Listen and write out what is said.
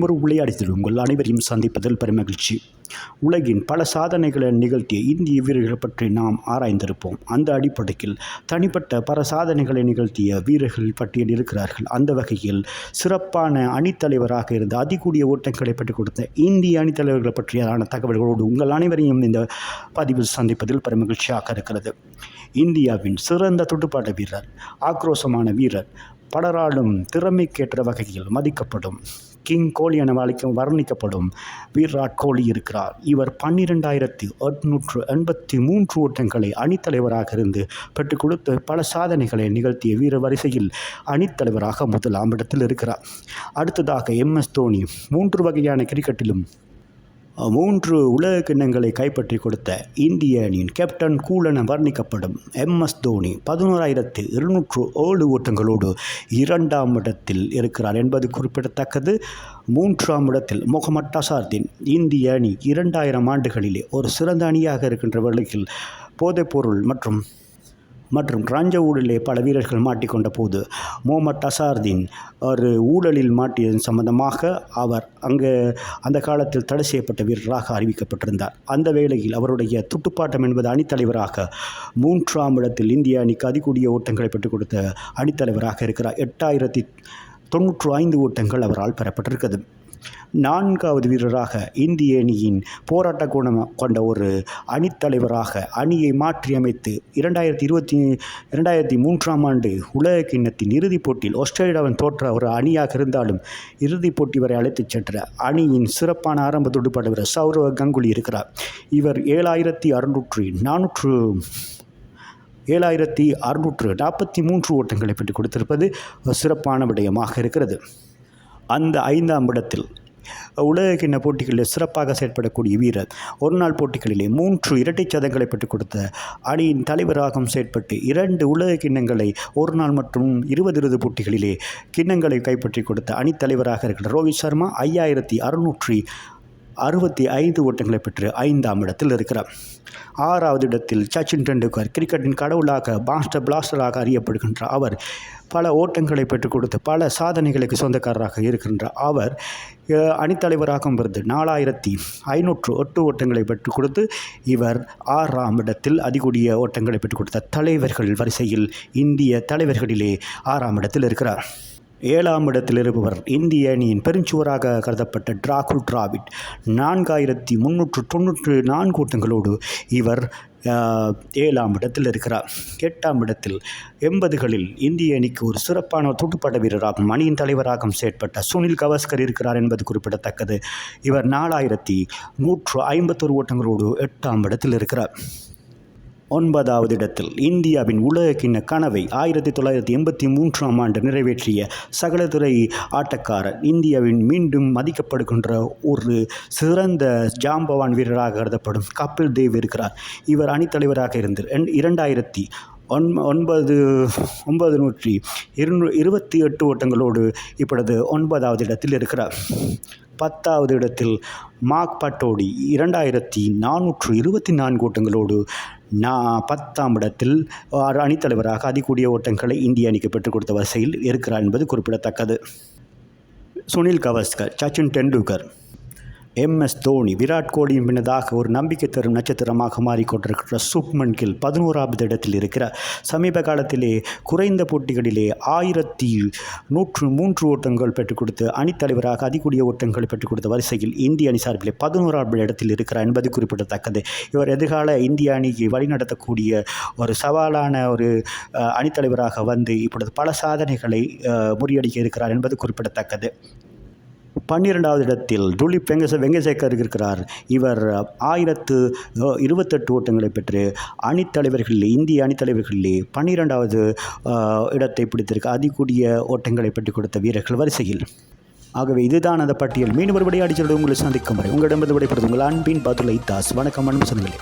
ஒரு விளையாடித்தில் உங்கள் அனைவரையும் சந்திப்பதில் பெருமகிழ்ச்சி. உலகின் பல சாதனைகளை நிகழ்த்திய இந்திய வீரர்கள் பற்றி நாம் ஆராய்ந்திருப்போம். அந்த அடிப்படையில் தனிப்பட்ட பல சாதனைகளை நிகழ்த்திய வீரர்கள் பட்டியல் இருக்கிறார்கள். அந்த வகையில் சிறப்பான அணித்தலைவராக இருந்த அதிகூடிய ஓட்டங்களை பெற்றுக் கொடுத்த இந்திய அணித்தலைவர்கள் பற்றியான தகவல்களோடு உங்கள் அனைவரையும் இந்த பதிவில் சந்திப்பதில் பெருமகிழ்ச்சியாக இருக்கிறது. இந்தியாவின் சிறந்த துடுப்பாட்ட வீரர் ஆக்ரோஷமான வீரர் பலராலும் திறமைக்கேற்ற வகையில் மதிக்கப்படும். கிங் கோலி என அழைக்கும் வர்ணிக்கப்படும் விராட் கோலி இருக்கிறார். இவர் பன்னிரெண்டாயிரத்தி எட்நூற்று எண்பத்தி மூன்று ஓட்டங்களை அணித்தலைவராக இருந்து பெற்றுக் கொடுத்து பல சாதனைகளை நிகழ்த்திய வீர வரிசையில் அணித்தலைவராக முதலாம் இடத்தில் இருக்கிறார். அடுத்ததாக எம் எஸ் தோனி. மூன்று வகையான கிரிக்கெட்டிலும் மூன்று உலக கிண்ணங்களை கைப்பற்றி கொடுத்த இந்திய அணியின் கேப்டன் கூல் என வர்ணிக்கப்படும் எம் எஸ் தோனி பதினோராயிரத்து இருநூற்று ஏழு ஓட்டங்களோடு இரண்டாம் இடத்தில் இருக்கிறார் என்பது குறிப்பிடத்தக்கது. மூன்றாம் இடத்தில் முகமது அசார்தீன் இந்திய அணி இரண்டாயிரம் ஆண்டுகளிலே ஒரு சிறந்த அணியாக இருக்கின்ற வேளையில் போதைப்பொருள் மற்றும் மற்றும் ரஞ்ச ஊழலே பல வீரர்கள் மாட்டிக்கொண்ட போது முகமது அசார்தீன் ஒரு ஊழலில் மாட்டியது சம்பந்தமாக அவர் அங்கு அந்த காலத்தில் தடை செய்யப்பட்ட வீரராக அறிவிக்கப்பட்டிருந்தார். அந்த வேளையில் அவருடைய துட்டுப்பாட்டம் என்பது அணித்தலைவராக மூன்றாம் இடத்தில் இந்திய அணிக்கு அதிகூடிய ஓட்டங்களை பெற்றுக் கொடுத்த அணித்தலைவராக இருக்கிறார். எட்டாயிரத்தி தொன்னூற்று ஐந்து ஓட்டங்கள் அவரால் பெறப்பட்டிருக்கிறது. நான்காவது வீரராக இந்திய அணியின் போராட்ட குணம் கொண்ட ஒரு அணித்தலைவராக அணியை மாற்றியமைத்து இரண்டாயிரத்தி இருபத்தி இரண்டாயிரத்தி மூன்றாம் ஆண்டு உலக கிண்ணத்தின் இறுதிப் போட்டியில் ஆஸ்திரேலியாவின் தோற்ற ஒரு அணியாக இருந்தாலும் இறுதிப் போட்டி வரை அழைத்துச் சென்ற அணியின் சிறப்பான ஆரம்ப துடுப்பாட்ட வீரர் சௌரவ கங்குலி இருக்கிறார். இவர் ஏழாயிரத்தி அறுநூற்றி நானூற்று ஏழாயிரத்தி அறுநூற்று நாற்பத்தி மூன்று ஓட்டங்களை பெற்றுக் கொடுத்திருப்பது சிறப்பான விடயமாக இருக்கிறது. அந்த ஐந்தாம் இடத்தில் உலக கிண்ண போட்டிகளில் சிறப்பாக செயற்படக்கூடிய வீரர். ஒரு நாள் போட்டிகளிலே மூன்று இரட்டை சதங்களை பெற்றுக் கொடுத்த அணியின் தலைவராகவும் செயற்பட்டு இரண்டு உலக கிண்ணங்களை ஒரு நாள் மற்றும் இருபது இருபது போட்டிகளிலே கிண்ணங்களை கைப்பற்றி கொடுத்த அணித்தலைவராக இருக்கிற ரோஹித் சர்மா ஐயாயிரத்தி அறுநூற்றி அறுபத்தி ஐந்து ஓட்டங்களை பெற்று ஐந்தாம் இடத்தில் இருக்கிறார். ஆறாவது இடத்தில் சச்சின் டெண்டுல்கர் கிரிக்கெட்டின் கடவுளாக மாஸ்டர் பிளாஸ்டராக அறியப்படுகின்ற அவர் பல ஓட்டங்களை பெற்றுக் கொடுத்து பல சாதனைகளுக்கு சொந்தக்காரராக இருக்கின்ற அவர் அணித்தலைவராகவும் இருந்து நாலாயிரத்தி ஐநூற்று எட்டு ஓட்டங்களை பெற்றுக் கொடுத்து இவர் ஆறாம் இடத்தில் அதிகூடிய ஓட்டங்களை பெற்றுக் கொடுத்த தலைவர்கள் வரிசையில் இந்திய தலைவர்களிலே ஆறாம் இடத்தில் இருக்கிறார். ஏழாம் இடத்தில் இருப்பவர் இந்திய அணியின் பெருஞ்சுவராக கருதப்பட்ட டிராகுல் டிராவிட். நான்காயிரத்தி முன்னூற்று தொண்ணூற்று நான்கு ஓட்டங்களோடு இவர் ஏழாம் இடத்தில் இருக்கிறார். எட்டாம் இடத்தில் எண்பதுகளில் இந்திய அணிக்கு ஒரு சிறப்பான துடுப்பாட்ட வீரராகும் அணியின் தலைவராகவும் செயற்பட்ட சுனில் கவாஸ்கர் இருக்கிறார் என்பது குறிப்பிடத்தக்கது. இவர் நாலாயிரத்தி நூற்று ஐம்பத்தொரு ஓட்டங்களோடு எட்டாம் இடத்தில் இருக்கிறார். ஒன்பதாவது இடத்தில் இந்தியாவின் உலக கனவை ஆயிரத்தி தொள்ளாயிரத்தி எண்பத்தி மூன்றாம் ஆண்டு நிறைவேற்றிய சகலதுறை ஆட்டக்காரர் இந்தியாவின் மீண்டும் மதிக்கப்படுகின்ற ஒரு சிறந்த ஜாம்பவான் வீரராக கருதப்படும் கபில் தேவ் இருக்கிறார். இவர் அணித்தலைவராக இருந்து இரண்டாயிரத்தி ஒன் ஒன்பது ஒன்பது நூற்றி இருநூ இருபத்தி எட்டு ஓட்டங்களோடு இப்பொழுது ஒன்பதாவது இடத்தில் இருக்கிறார். பத்தாவது இடத்தில் மாக் பட்டோடி இரண்டாயிரத்தி நானூற்று இருபத்தி நான்கு ஓட்டங்களோடு நான் பத்தாம் இடத்தில் அணித்தலைவராக அதிகூடிய ஓட்டங்களை இந்திய அணிக்கு பெற்றுக் கொடுத்த வரிசையில் இருக்கிறார் என்பது குறிப்பிடத்தக்கது. சுனில் கவாஸ்கர் சச்சின் டெண்டுல்கர். எம்எஸ் தோனி விராட் கோலியின் பின்னதாக ஒரு நம்பிக்கை தரும் நட்சத்திரமாக மாறிக்கொண்டிருக்கிற சுப்மன் கில் பதினோராவது இடத்தில் இருக்கிறார். சமீப காலத்திலே குறைந்த போட்டிகளிலே ஆயிரத்தி நூற்று மூன்று ஓட்டங்கள் பெற்றுக் கொடுத்து அணித்தலைவராக அதிகூடிய ஓட்டங்கள் பெற்றுக் கொடுத்த வரிசையில் இந்திய அணி சார்பிலே பதினோராவது இடத்தில் இருக்கிறார் என்பது குறிப்பிடத்தக்கது. இவர் எதிர்கால இந்திய அணிக்கு வழிநடத்தக்கூடிய ஒரு சவாலான ஒரு அணித்தலைவராக வந்து இப்பொழுது பல சாதனைகளை முறியடிக்க இருக்கிறார் என்பது குறிப்பிடத்தக்கது. பன்னிரெண்டாவது இடத்தில் துலிப் வெங்கச வெங்கசேகர் இருக்கிறார். இவர் ஆயிரத்து இருபத்தெட்டு ஓட்டங்களை பெற்று அணித்தலைவர்களில் இந்திய அணித்தலைவர்களிலே பன்னிரெண்டாவது இடத்தை பிடித்திருக்க அதிகூடிய ஓட்டங்களை பெற்றுக் கொடுத்த வீரர்கள் வரிசையில். ஆகவே இதுதான் அந்த பட்டியல். மீண்டும் ஒருபடி விளையாடி உங்களை சந்திக்கும் வரை உங்களிடம் விடைபெறுவது உங்கள் அன்பின் பதுலை தாஸ். வணக்கம் அன்பு சொந்தங்களே.